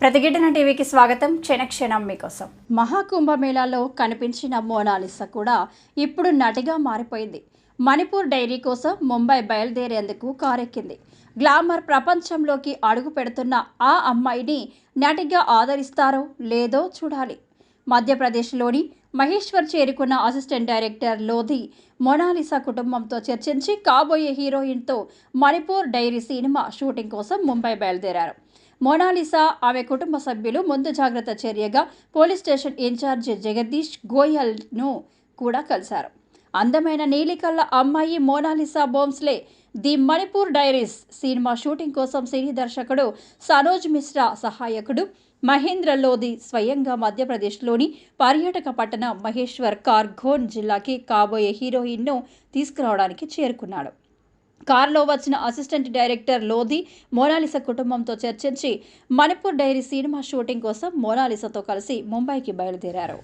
ప్రతిఘటన టీవీకి స్వాగతం. క్షణక్షణం మీకోసం. మహాకుంభమేళాలో కనిపించిన మోనాలిస కూడా ఇప్పుడు నటిగా మారిపోయింది. మణిపూర్ డైరీ కోసం ముంబై బయలుదేరేందుకు కారెక్కింది. గ్లామర్ ప్రపంచంలోకి అడుగు పెడుతున్న ఆ అమ్మాయిని నటిగా ఆదరిస్తారో లేదో చూడాలి. మధ్యప్రదేశ్లోని మహేశ్వర్ చేరుకున్న అసిస్టెంట్ డైరెక్టర్ లోధి మొనాలిసా కుటుంబంతో చర్చించి కాబోయే హీరోయిన్తో మణిపూర్ డైరీ సినిమా షూటింగ్ కోసం ముంబై బయలుదేరారు. మోనాలిసా ఆమె కుటుంబ సభ్యులు ముందు జాగ్రత్త చర్యగా police station in charge Jagdish గోయల్ను కూడా కలిశారు. అందమైన నీలికల్ల అమ్మాయి Monalisa Bhosle the Manipur diaries cinema shooting కోసం సినీ దర్శకుడు సనోజ్ మిశ్రా సహాయకుడు మహేంద్ర లోధి స్వయంగా మధ్యప్రదేశ్లోని పర్యాటక పట్టణం మహేశ్వర్ కార్ఘోన్ జిల్లాకి కాబోయే హీరోయిన్ను తీసుకురావడానికి చేరుకున్నాడు. కారులో వచ్చిన అసిస్టెంట్ డైరెక్టర్ లోధి మోనాలిసా కుటుంబంతో చర్చించి మణిపూర్ డైరీ సినిమా షూటింగ్ కోసం మోనాలిసాతో కలిసి ముంబైకి బయలుదేరారు.